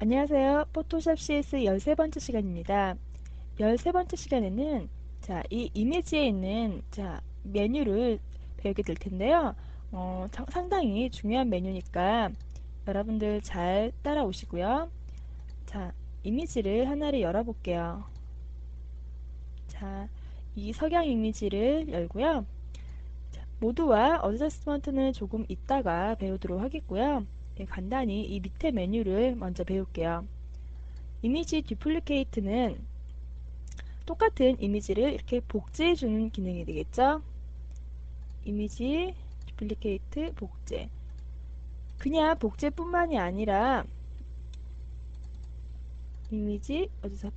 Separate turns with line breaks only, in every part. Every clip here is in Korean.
안녕하세요. 포토샵 CS 13번째 시간입니다. 13번째 시간에는 자, 이 이미지에 있는 자, 메뉴를 배우게 될 텐데요. 어, 자- 상당히 중요한 메뉴니까 여러분들 잘 따라오시고요. 자, 이미지를 하나를 열어볼게요. 자, 이 석양 이미지를 열고요. 자, 모두와 어드저스먼트는 조금 이따가 배우도록 하겠고요. 예, 간단히 이 밑에 메뉴를 먼저 배울게요. 이미지 디플리케이트는 똑같은 이미지를 이렇게 복제해 주는 기능이 되겠죠. 이미지 디플리케이트 복제 그냥 복제뿐만이 아니라 이미지 어디서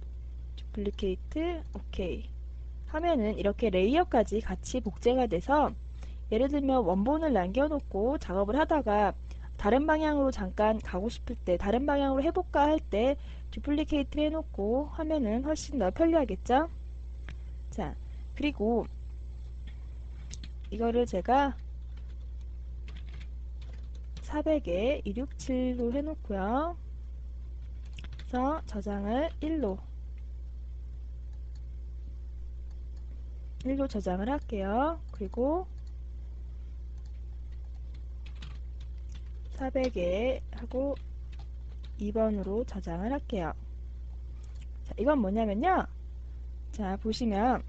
디플리케이트 오케이 하면은 이렇게 레이어까지 같이 복제가 돼서 예를 들면 원본을 남겨놓고 작업을 하다가 다른 방향으로 잠깐 가고 싶을 때 다른 방향으로 해볼까 할때 디플리케이트 해놓고 하면은 훨씬 더 편리하겠죠? 자, 그리고 이거를 제가 400에 267로 해놓고요. 그래서 저장을 1로 1로 저장을 할게요. 그리고 400에 하고 2번으로 저장을 할게요. 자, 이건 뭐냐면요. 자, 보시면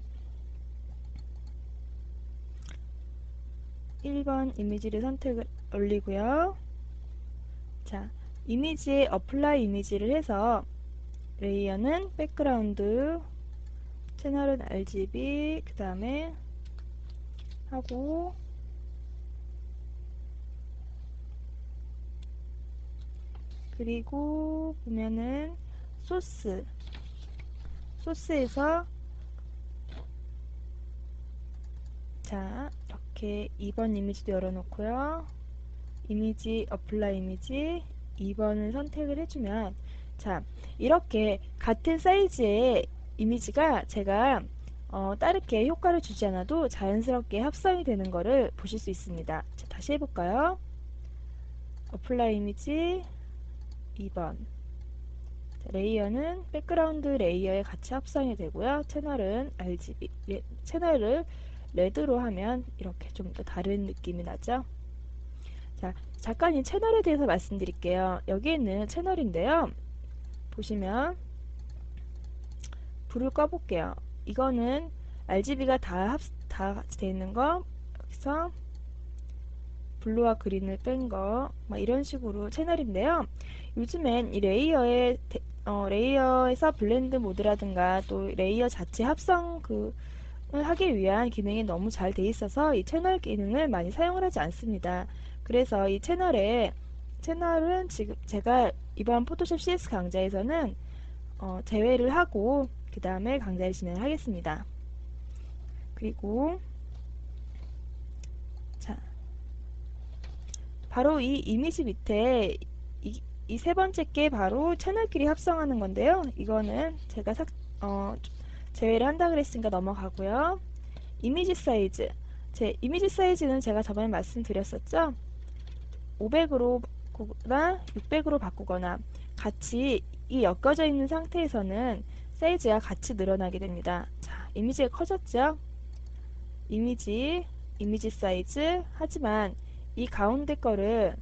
1번 이미지를 선택을 올리고요. 자, 이미지에 어플라이 이미지를 해서 레이어는 백그라운드, 채널은 RGB, 그 다음에 하고 그리고 보면은 소스. 소스에서 자 이렇게 2번 이미지도 열어놓고요. 이미지 어플라이 이미지 2번을 선택을 해주면 자 이렇게 같은 사이즈의 이미지가 제가 어, 다르게 효과를 주지 않아도 자연스럽게 합성이 되는 것을 보실 수 있습니다. 자, 다시 해볼까요? 어플라이 이미지 2번 레이어는 백그라운드 레이어에 같이 합성이 되고요. 채널은 RGB 예, 채널을 레드로 하면 이렇게 좀 더 다른 느낌이 나죠. 자, 잠깐 이 채널에 대해서 말씀드릴게요. 여기 있는 채널인데요. 보시면 불을 꺼볼게요. 이거는 RGB가 다 합, 다돼 있는 거 여기서 블루와 그린을 뺀 거, 뭐 이런 식으로 채널인데요. 요즘엔 이 레이어에 어, 레이어에서 블렌드 모드라든가 또 레이어 자체 합성 그 하기 위한 기능이 너무 잘 돼 있어서 이 채널 기능을 많이 사용을 하지 않습니다. 그래서 이 채널에 채널은 지금 제가 이번 포토샵 CS 강좌에서는 어, 제외를 하고 그 다음에 강좌를 진행하겠습니다. 그리고 바로 이 이미지 밑에 이, 이세 번째 게 바로 채널끼리 합성하는 건데요. 이거는 제가 삭, 어, 제외를 한다 그랬으니까 넘어가고요. 이미지 사이즈. 제 이미지 사이즈는 제가 저번에 말씀드렸었죠. 500으로 바꾸거나 600으로 바꾸거나 같이 이 엮여져 있는 상태에서는 사이즈가 같이 늘어나게 됩니다. 자, 이미지가 커졌죠? 이미지, 이미지 사이즈. 하지만 이 가운데 거를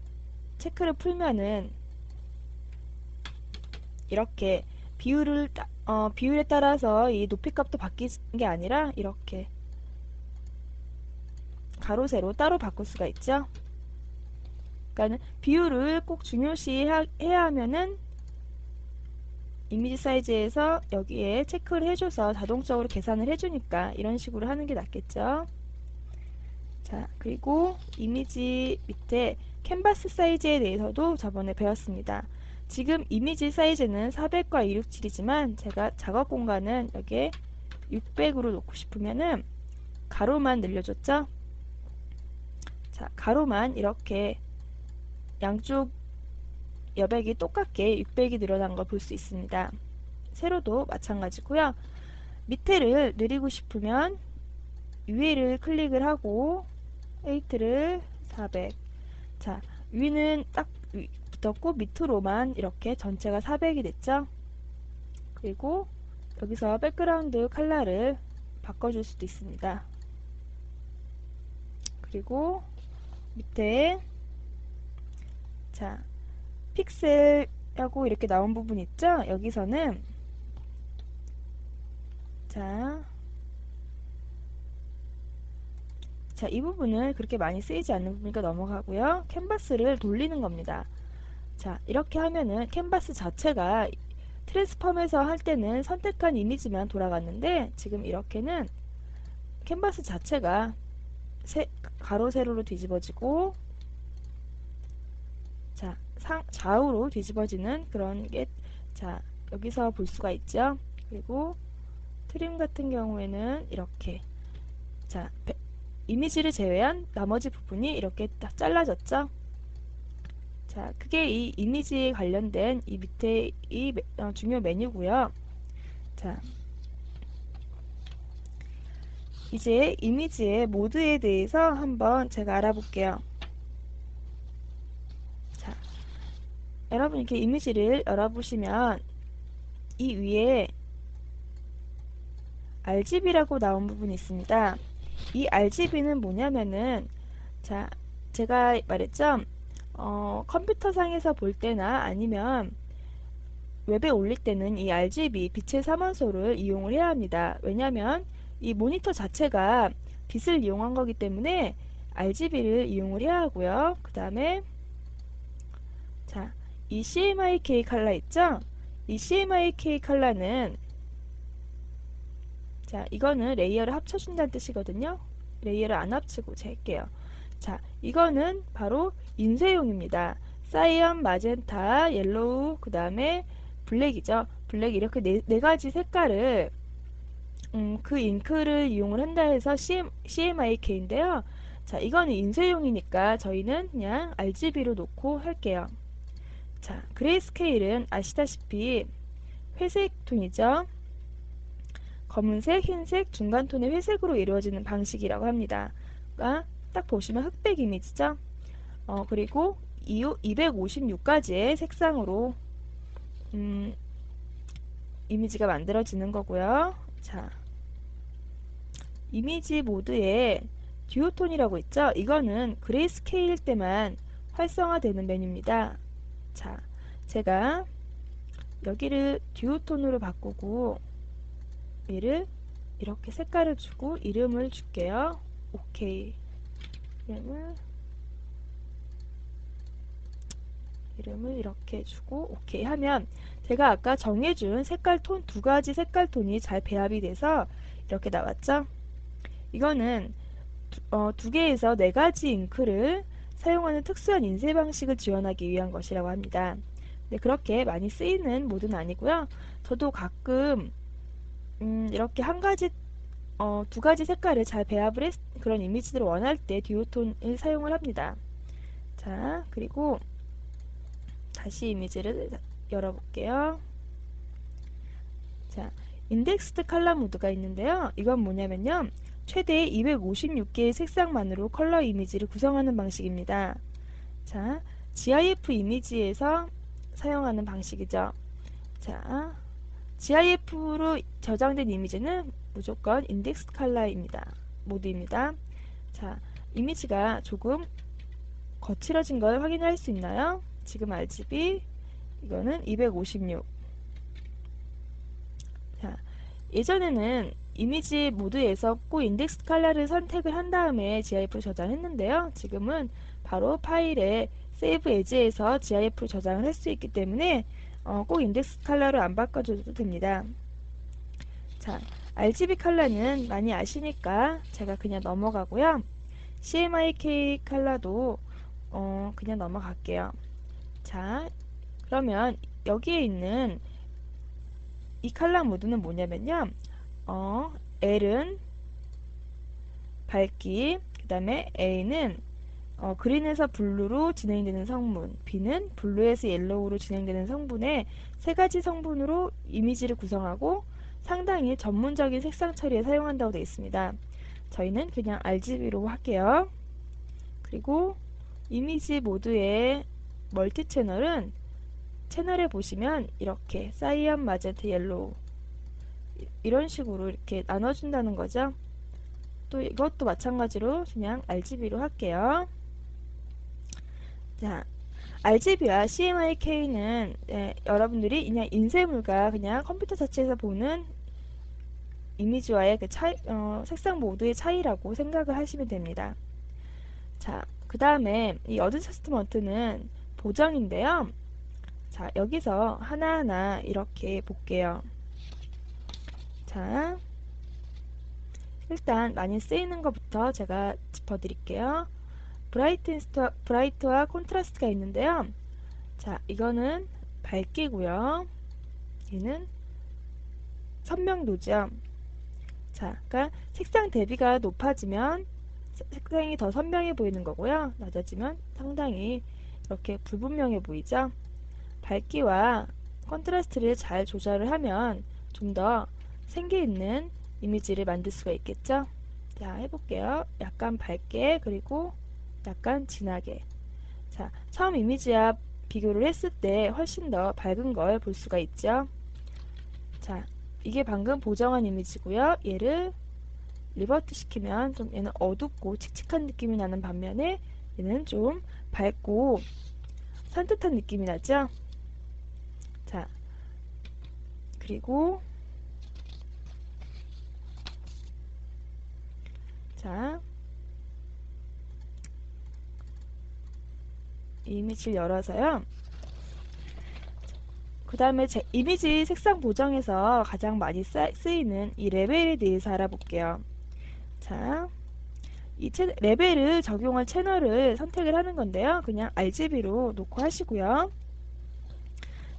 체크를 풀면은 이렇게 비율을 따, 어, 비율에 따라서 이 높이 값도 바뀌는 게 아니라 이렇게 가로 세로 따로 바꿀 수가 있죠. 그러니까 비율을 꼭 중요시 해야 하면은 이미지 사이즈에서 여기에 체크를 해줘서 자동적으로 계산을 해주니까 이런 식으로 하는 게 낫겠죠. 자, 그리고 이미지 밑에 캔버스 사이즈에 대해서도 저번에 배웠습니다. 지금 이미지 사이즈는 400과 267이지만 제가 작업 공간은 여기에 600으로 놓고 싶으면은 가로만 늘려줬죠? 자, 가로만 이렇게 양쪽 여백이 똑같게 600이 늘어난 걸 볼 수 있습니다. 세로도 마찬가지고요. 밑에를 늘리고 싶으면 위를 클릭을 하고 8를 400. 자, 위는 딱 붙었고 밑으로만 이렇게 전체가 400이 됐죠. 그리고 여기서 백그라운드 컬러를 바꿔줄 수도 있습니다. 그리고 밑에 자 픽셀하고 이렇게 나온 부분 있죠? 여기서는 자, 자, 이 부분은 그렇게 많이 쓰이지 않는 부분이니까 넘어가고요. 캔버스를 돌리는 겁니다. 자, 이렇게 하면은 캔버스 자체가 트랜스폼에서 할 때는 선택한 이미지만 돌아갔는데 지금 이렇게는 캔버스 자체가 세, 가로 세로로 뒤집어지고 자 상, 좌우로 뒤집어지는 그런 게 자 여기서 볼 수가 있죠 그리고 트림 같은 경우에는 이렇게 자 배, 이미지를 제외한 나머지 부분이 이렇게 딱 잘라졌죠 자 그게 이 이미지에 관련된 이 밑에 이 어, 중요 메뉴고요 자 이제 이미지의 모드에 대해서 한번 제가 알아볼게요. 자, 여러분 이렇게 이미지를 열어보시면 이 위에 RGB라고 나온 부분이 있습니다. 이 RGB는 뭐냐면은 자, 제가 말했죠. 어, 컴퓨터상에서 볼 때나 아니면 웹에 올릴 때는 이 RGB 빛의 삼원소를 이용을 해야 합니다. 왜냐하면 이 모니터 자체가 빛을 이용한 거기 때문에 RGB를 이용을 해야 하고요. 그 다음에 자, 이 CMYK 컬러 있죠? 이 CMYK 컬러는 자, 이거는 레이어를 합쳐준다는 뜻이거든요. 레이어를 안 합치고 잴게요. 자, 이거는 바로 인쇄용입니다. 사이언, 마젠타, 옐로우, 그 다음에 블랙이죠. 블랙 이렇게 네, 네 가지 색깔을 음, 그 잉크를 이용을 한다 해서 CM, CMYK인데요. 자, 이거는 인쇄용이니까 저희는 그냥 RGB로 놓고 할게요. 자, 그레이스케일은 아시다시피 회색 톤이죠. 검은색, 흰색, 중간 톤의 회색으로 이루어지는 방식이라고 합니다. 딱 보시면 흑백 이미지죠. 어, 그리고 256가지의 색상으로 음, 이미지가 만들어지는 거고요. 자, 이미지 모드에 듀오톤이라고 있죠? 이거는 그레이스케일 때만 활성화되는 메뉴입니다. 자, 제가 여기를 듀오톤으로 바꾸고 얘를 이렇게 색깔을 주고 이름을 줄게요. 오케이. 이름을 이름을 이렇게 주고 오케이 하면 제가 아까 정해준 색깔 톤 두 가지 색깔 톤이 잘 배합이 돼서 이렇게 나왔죠. 이거는 두, 어, 두 개에서 네 가지 잉크를 사용하는 특수한 인쇄 방식을 지원하기 위한 것이라고 합니다. 네, 그렇게 많이 쓰이는 모드는 아니고요. 저도 가끔 음, 이렇게 한 가지 어, 두 가지 색깔을 잘 배합을 했, 그런 이미지들을 원할 때 듀오톤을 사용을 합니다. 자, 그리고 다시 이미지를 열어볼게요. 자, 인덱스드 컬러 모드가 있는데요. 이건 뭐냐면요. 최대 256개의 색상만으로 컬러 이미지를 구성하는 방식입니다. 자, GIF 이미지에서 사용하는 방식이죠. 자, GIF로 저장된 이미지는 무조건 인덱스 컬러입니다. 모드입니다. 자, 이미지가 조금 거칠어진 걸 확인할 수 있나요? 지금 RGB 이거는 256 자, 예전에는 이미지 모드에서 꼭 인덱스 컬러를 선택을 한 다음에 GIF 저장했는데요. 지금은 바로 파일에 세이브 에즈에서 GIF 저장을 할 수 있기 때문에 어, 꼭 인덱스 컬러를 안 바꿔줘도 됩니다. 자, RGB 컬러는 많이 아시니까 제가 그냥 넘어가고요. CMYK 컬러도 어, 그냥 넘어갈게요. 자, 그러면 여기에 있는 이 칼라 모드는 뭐냐면요. 어, L은 밝기, 그 다음에 A는 어, 그린에서 블루로 진행되는 성분, B는 블루에서 옐로우로 진행되는 성분의 세 가지 성분으로 이미지를 구성하고 상당히 전문적인 색상 처리에 사용한다고 되어 있습니다. 저희는 그냥 RGB로 할게요. 그리고 이미지 모드에 멀티 채널은 채널에 보시면 이렇게 사이언, 마젠트, 옐로우 이- 이런 식으로 이렇게 나눠준다는 거죠. 또 이것도 마찬가지로 그냥 RGB로 할게요. 자, RGB와 CMYK는 예, 여러분들이 그냥 인쇄물과 그냥 컴퓨터 자체에서 보는 이미지와의 그 차이, 어, 색상 모드의 차이라고 생각을 하시면 됩니다. 자, 그 다음에 이 어드저스트먼트는 보정인데요. 자, 여기서 하나하나 이렇게 볼게요. 자, 일단 많이 쓰이는 것부터 제가 짚어드릴게요. 브라이트 인스터, 브라이트와 콘트라스트가 있는데요. 자, 이거는 밝기고요. 얘는 선명도죠. 자, 그러니까 색상 대비가 높아지면 색- 색상이 더 선명해 보이는 거고요. 낮아지면 상당히 이렇게 불분명해 보이죠. 밝기와 컨트라스트를 잘 조절을 하면 좀 더 생기 있는 이미지를 만들 수가 있겠죠. 자, 해볼게요. 약간 밝게 그리고 약간 진하게. 자, 처음 이미지와 비교를 했을 때 훨씬 더 밝은 걸 볼 수가 있죠. 자, 이게 방금 보정한 이미지고요. 얘를 리버트 시키면 좀 얘는 어둡고 칙칙한 느낌이 나는 반면에 얘는 좀 밝고 산뜻한 느낌이 나죠? 자, 그리고 자, 이 이미지를 열어서요. 그 다음에 제 이미지 색상 보정에서 가장 많이 쓰- 쓰이는 이 레벨에 대해서 알아볼게요. 자, 이 채- 레벨을 적용할 채널을 선택을 하는 건데요. 그냥 RGB로 놓고 하시고요.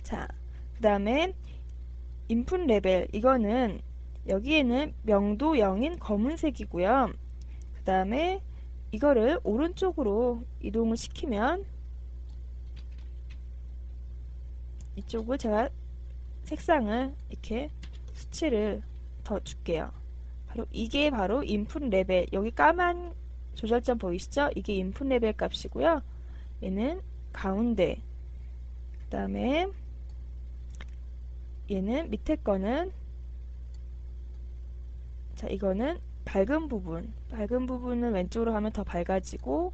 자, 그 다음에 인풋 레벨 이거는 여기에는 명도 0인 검은색이고요. 그 다음에 이거를 오른쪽으로 이동을 시키면 이쪽을 제가 색상을 이렇게 수치를 더 줄게요. 바로 이게 바로 인풋 레벨 여기 까만 조절점 보이시죠? 이게 인풋 레벨 값이고요. 얘는 가운데 그 다음에 얘는 밑에 거는 자 이거는 밝은 부분 밝은 부분은 왼쪽으로 가면 더 밝아지고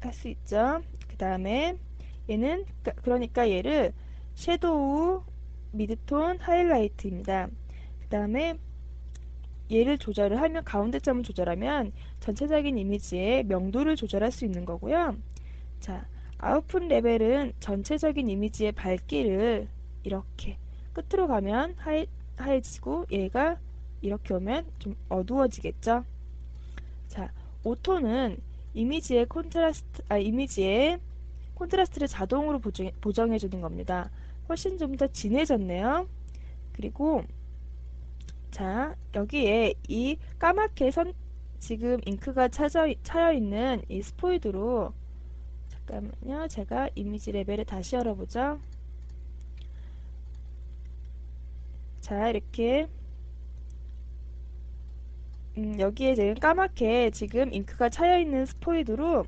할 수 있죠. 그 다음에 얘는 그- 그러니까 얘를 섀도우, 미드톤, 하이라이트입니다. 그 다음에 얘를 조절을 하면 가운데 점을 조절하면 전체적인 이미지의 명도를 조절할 수 있는 거고요. 자, 아웃풋 레벨은 전체적인 이미지의 밝기를 이렇게 끝으로 가면 하이, 하얘지고 얘가 이렇게 오면 좀 어두워지겠죠. 자, 오토는 이미지의 콘트라스트, 아, 이미지의 콘트라스트를 자동으로 보정, 보정해 주는 겁니다. 훨씬 좀 더 진해졌네요. 그리고 자 여기에 이 까맣게 선 지금 잉크가 차져, 차여 있는 이 스포이드로 잠깐만요. 제가 이미지 레벨을 다시 열어보죠. 자 이렇게 음, 여기에 지금 까맣게 지금 잉크가 차여 있는 스포이드로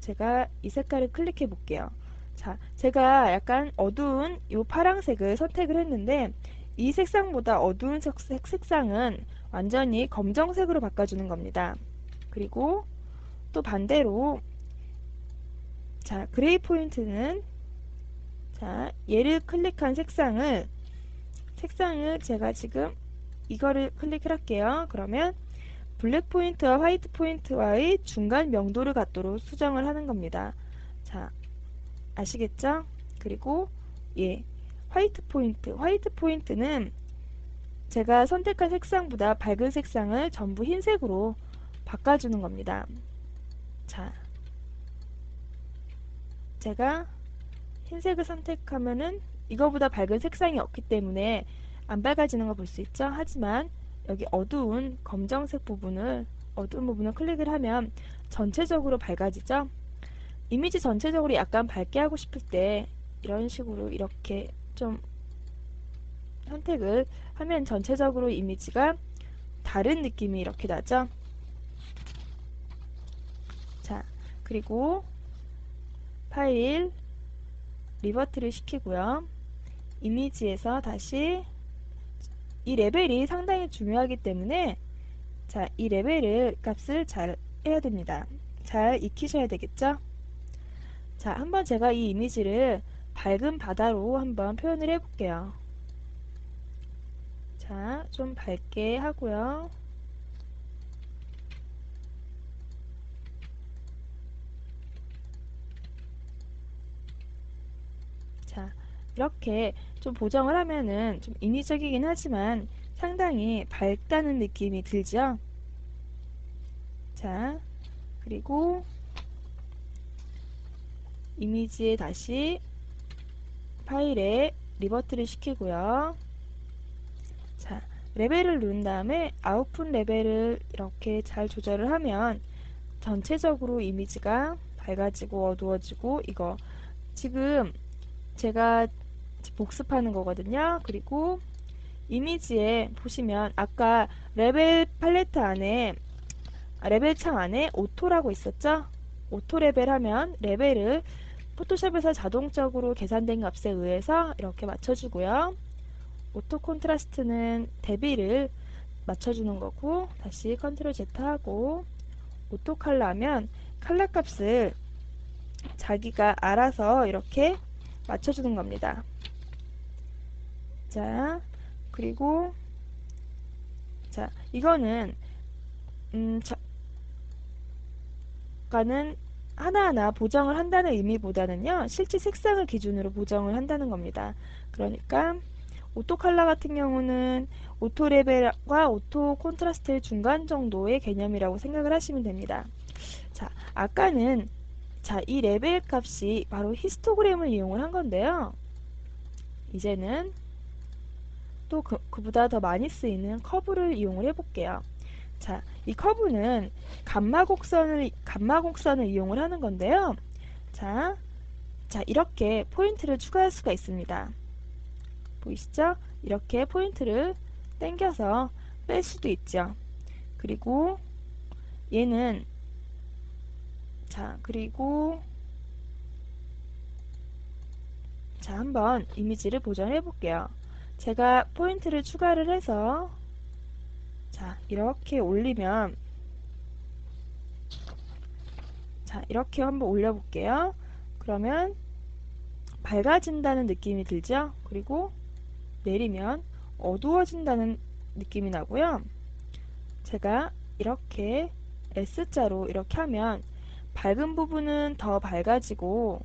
제가 이 색깔을 클릭해 볼게요. 자, 제가 약간 어두운 이 파랑색을 선택을 했는데 이 색상보다 어두운 색, 색- 색상은 완전히 검정색으로 바꿔주는 겁니다. 그리고 또 반대로 자, 그레이 포인트는 자, 얘를 클릭한 색상을 색상을 제가 지금 이거를 클릭을 할게요. 그러면 블랙 포인트와 화이트 포인트와의 중간 명도를 갖도록 수정을 하는 겁니다. 자, 아시겠죠? 그리고 예, 화이트 포인트. 화이트 포인트는 제가 선택한 색상보다 밝은 색상을 전부 흰색으로 바꿔주는 겁니다. 자, 제가 흰색을 선택하면은 이거보다 밝은 색상이 없기 때문에 안 밝아지는 걸볼수 있죠. 하지만 여기 어두운 검정색 부분을 어두운 부분을 클릭을 하면 전체적으로 밝아지죠. 이미지 전체적으로 약간 밝게 하고 싶을 때 이런 식으로 이렇게 좀 선택을 하면 전체적으로 이미지가 다른 느낌이 이렇게 나죠. 자, 그리고 파일 리버트를 시키고요. 이미지에서 다시 이 레벨이 상당히 중요하기 때문에 자, 이 레벨을 값을 잘 해야 됩니다. 잘 익히셔야 되겠죠? 자, 한번 제가 이 이미지를 밝은 바다로 한번 표현을 해볼게요. 자, 좀 밝게 하고요. 자, 이렇게 좀 보정을 하면은 좀 인위적이긴 하지만 상당히 밝다는 느낌이 들죠? 자, 그리고 이미지에 다시 파일에 리버트를 시키고요. 자, 레벨을 누른 다음에 아웃풋 레벨을 이렇게 잘 조절을 하면 전체적으로 이미지가 밝아지고 어두워지고 이거 지금 제가 복습하는 거거든요. 그리고 이미지에 보시면 아까 레벨 팔레트 안에 아, 레벨 창 안에 오토라고 있었죠? 오토 레벨 하면 레벨을 포토샵에서 자동적으로 계산된 값에 의해서 이렇게 맞춰주고요. 오토 콘트라스트는 대비를 맞춰주는 거고 다시 컨트롤 Z 하고 오토 칼라 하면 칼라 값을 자기가 알아서 이렇게 맞춰주는 겁니다. 자, 그리고 자, 이거는 음, 저가는 하나하나 보정을 한다는 의미보다는요, 실제 색상을 기준으로 보정을 한다는 겁니다. 그러니까 오토 컬러 같은 경우는 오토 레벨과 오토 콘트라스트의 중간 정도의 개념이라고 생각을 하시면 됩니다. 자, 아까는 자, 이 레벨 값이 바로 히스토그램을 이용을 한 건데요. 이제는 또 그, 그보다 더 많이 쓰이는 커브를 이용을 해볼게요. 자, 이 커브는 감마 곡선을 감마 곡선을 이용을 하는 건데요. 자, 자 이렇게 포인트를 추가할 수가 있습니다. 보이시죠? 이렇게 포인트를 당겨서 뺄 수도 있죠. 그리고 얘는 자, 그리고 자, 한번 이미지를 보정해 볼게요. 제가 포인트를 추가를 해서 자, 이렇게 올리면 자, 이렇게 한번 올려볼게요. 그러면 밝아진다는 느낌이 들죠? 그리고 내리면 어두워진다는 느낌이 나고요. 제가 이렇게 S자로 이렇게 하면 밝은 부분은 더 밝아지고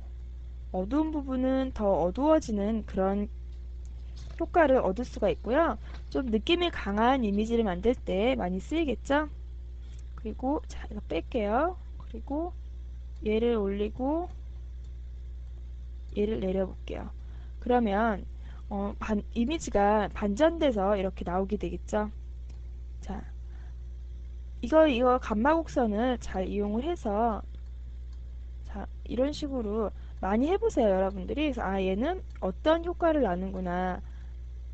어두운 부분은 더 어두워지는 그런 효과를 얻을 수가 있고요. 좀 느낌이 강한 이미지를 만들 때 많이 쓰이겠죠? 그리고 자 이거 뺄게요. 그리고 얘를 올리고 얘를 내려볼게요. 그러면 어, 반, 이미지가 반전돼서 이렇게 나오게 되겠죠? 자, 이거 이거 감마 곡선을 잘 이용을 해서 자 이런 식으로 많이 해보세요 여러분들이 아 얘는 어떤 효과를 나는구나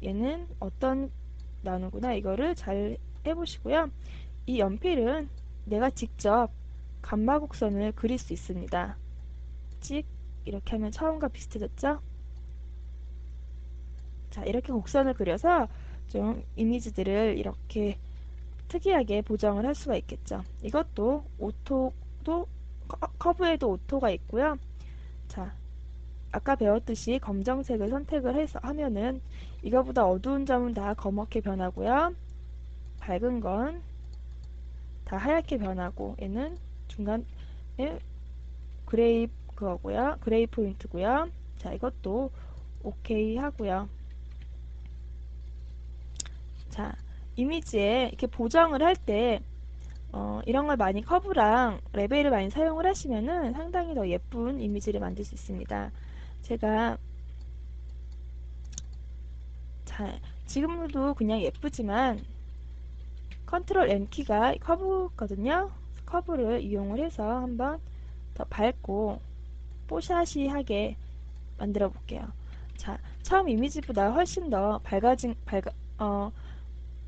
얘는 어떤 나누구나 이거를 잘 해보시고요. 이 연필은 내가 직접 감마 곡선을 그릴 수 있습니다. 찍 이렇게 하면 처음과 비슷해졌죠? 자 이렇게 곡선을 그려서 좀 이미지들을 이렇게 특이하게 보정을 할 수가 있겠죠. 이것도 오토도 커브에도 오토가 있고요. 자 아까 배웠듯이 검정색을 선택을 해서 하면은 이거보다 어두운 점은 다 검게 변하고요. 밝은 건 다 하얗게 변하고 얘는 중간에 그레이 그거고요. 그레이 포인트고요. 자, 이것도 오케이 하고요. 자, 이미지에 이렇게 보정을 할 때 어, 이런 걸 많이 커브랑 레벨을 많이 사용을 하시면은 상당히 더 예쁜 이미지를 만들 수 있습니다. 제가 자, 지금도 그냥 예쁘지만 컨트롤 M 키가 커브거든요. 커브를 이용을 해서 한번 더 밝고 뽀샤시하게 만들어 볼게요. 자, 처음 이미지보다 훨씬 더 밝아진 밝아 어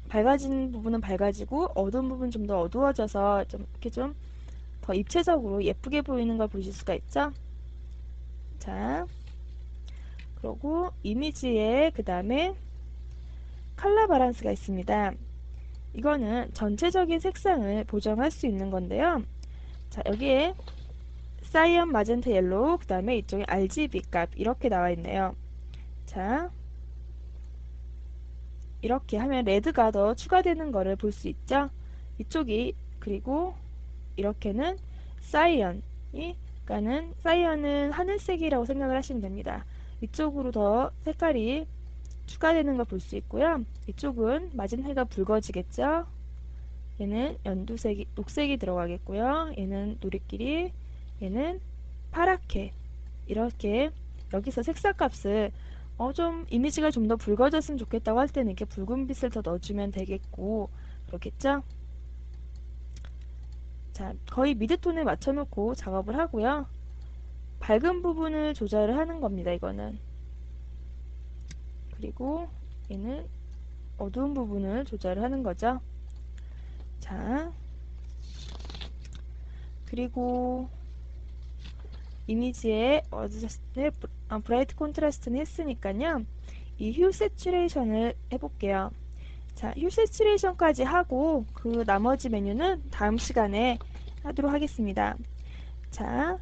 밝아진 부분은 밝아지고 어두운 부분 좀 더 어두워져서 좀 이렇게 좀 더 입체적으로 예쁘게 보이는 걸 보실 수가 있죠. 자, 그리고 이미지에 그 다음에 컬러 바란스가 있습니다. 이거는 전체적인 색상을 보정할 수 있는 건데요. 자, 여기에 사이언, 마젠타, 옐로우, 그 다음에 이쪽에 RGB 값 이렇게 나와 있네요. 자, 이렇게 하면 레드가 더 추가되는 거를 볼 수 있죠. 이쪽이 그리고 이렇게는 사이언이 그러니까는 사이언은 하늘색이라고 생각을 하시면 됩니다. 이쪽으로 더 색깔이 추가되는 걸 볼 수 있고요. 이쪽은 맞은 해가 붉어지겠죠. 얘는 연두색이 녹색이 들어가겠고요. 얘는 누리끼리 얘는 파랗게 이렇게 여기서 색상 값을 어 좀 이미지가 좀 더 붉어졌으면 좋겠다고 할 때는 이렇게 붉은 빛을 더 넣어주면 되겠고 그렇겠죠? 자 거의 미드톤에 맞춰놓고 작업을 하고요. 밝은 부분을 조절을 하는 겁니다. 이거는 그리고 얘는 어두운 부분을 조절을 하는 거죠. 자, 그리고 이미지에 어드저스트 아, 브라이트 콘트라스트는 했으니까요. 이 휴 세츄레이션을 해볼게요. 자, 휴 세츄레이션까지 하고 그 나머지 메뉴는 다음 시간에 하도록 하겠습니다. 자,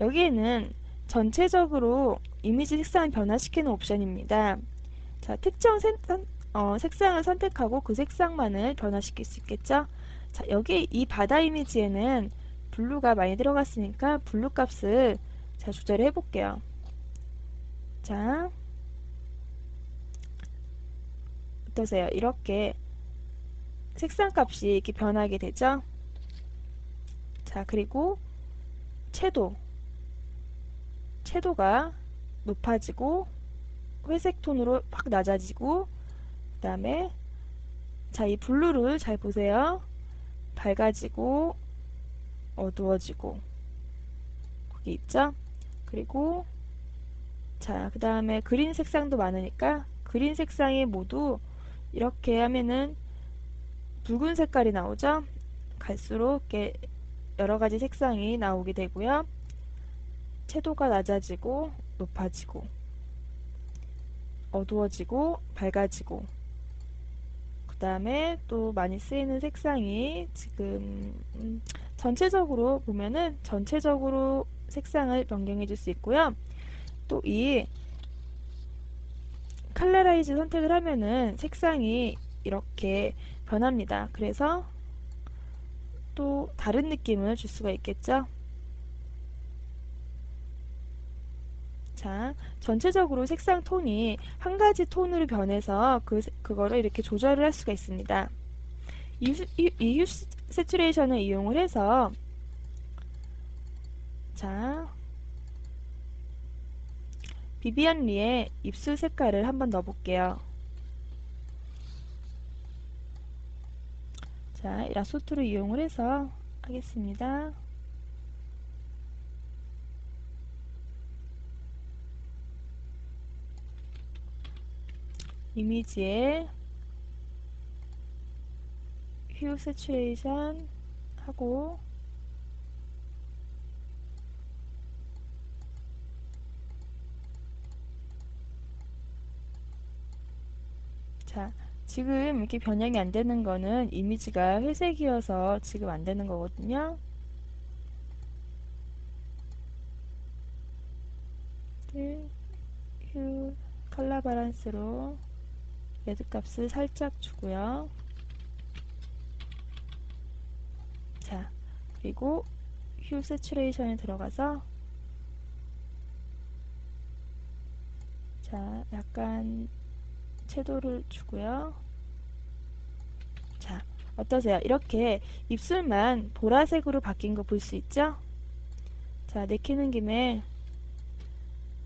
여기에는 전체적으로 이미지 색상을 변화시키는 옵션입니다. 자, 특정 색, 어, 색상을 선택하고 그 색상만을 변화시킬 수 있겠죠? 자, 여기 이 바다 이미지에는 블루가 많이 들어갔으니까 블루 값을 자, 조절해 볼게요. 자, 어떠세요? 이렇게 색상 값이 이렇게 변하게 되죠? 자, 그리고 채도. 채도가 높아지고 회색 톤으로 확 낮아지고 그 다음에 자, 이 블루를 잘 보세요. 밝아지고 어두워지고 거기 있죠? 그리고 자, 그 다음에 그린 색상도 많으니까 그린 색상이 모두 이렇게 하면은 붉은 색깔이 나오죠? 갈수록 여러 가지 색상이 나오게 되고요. 채도가 낮아지고 높아지고 어두워지고 밝아지고 그 다음에 또 많이 쓰이는 색상이 지금 음, 전체적으로 보면은 전체적으로 색상을 변경해 줄 수 있고요. 또 이 칼라라이즈 선택을 하면은 색상이 이렇게 변합니다. 그래서 또 다른 느낌을 줄 수가 있겠죠. 자, 전체적으로 색상 톤이 한 가지 톤으로 변해서 그, 그거를 이렇게 조절을 할 수가 있습니다. 이, 이, 이휴 세츄레이션을 이용을 해서 자, 비비안 리의 입술 색깔을 한번 넣어볼게요. 자, 라소트를 이용을 해서 하겠습니다. 이미지에 휴 세츄레이션 하고 자 지금 이렇게 변형이 안 되는 거는 이미지가 회색이어서 지금 안 되는 거거든요 휴 컬러 바란스로 레드 값을 살짝 주고요. 자, 그리고 휴 세츄레이션에 들어가서 자, 약간 채도를 주고요. 자, 어떠세요? 이렇게 입술만 보라색으로 바뀐 거 볼 수 있죠? 자, 내키는 김에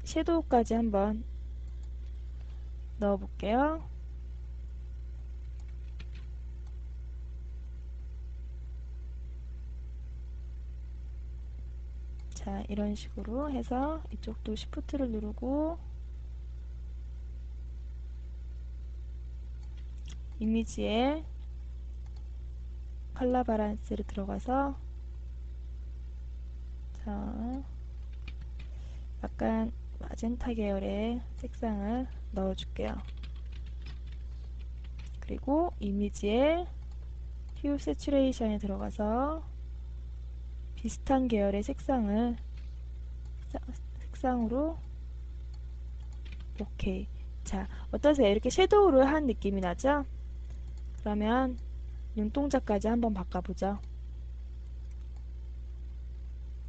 섀도우까지 한번 넣어 볼게요. 자 이런 식으로 해서 이쪽도 시프트를 누르고 이미지에 컬러 바란스를 들어가서 자 약간 마젠타 계열의 색상을 넣어줄게요. 그리고 이미지에 휴 세츄레이션에 들어가서 비슷한 계열의 색상을 색상으로 오케이. 자, 어떠세요? 이렇게 섀도우를 한 느낌이 나죠? 그러면 눈동자까지 한번 바꿔보죠.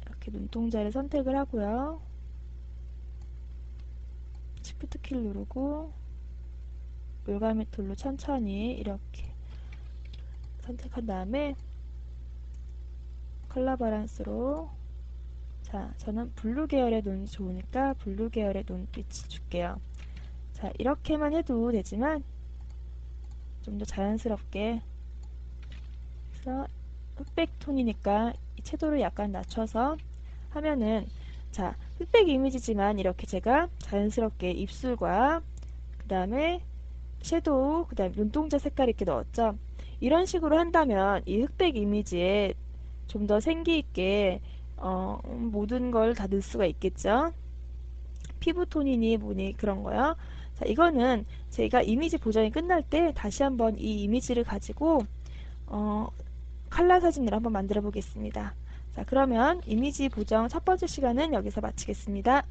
이렇게 눈동자를 선택을 하고요. 시프트 키 누르고 물감의 툴로 천천히 이렇게 선택한 다음에 컬러 바란스로. 자 저는 블루 계열의 눈이 좋으니까 블루 계열의 눈빛 줄게요. 자 이렇게만 해도 되지만 좀 더 자연스럽게 그래서 흑백 톤이니까 이 채도를 약간 낮춰서 하면은 자 흑백 이미지지만 이렇게 제가 자연스럽게 입술과 그 다음에 섀도우 그 다음에 눈동자 색깔 이렇게 넣었죠? 이런 식으로 한다면 이 흑백 이미지에 좀 더 생기 있게 어, 모든 걸 다 넣을 수가 있겠죠? 피부톤이니 뭐니 그런 거요? 자 이거는 제가 이미지 보정이 끝날 때 다시 한번 이 이미지를 가지고 어, 칼라 사진을 한번 만들어 보겠습니다. 자 그러면 이미지 보정 첫 번째 시간은 여기서 마치겠습니다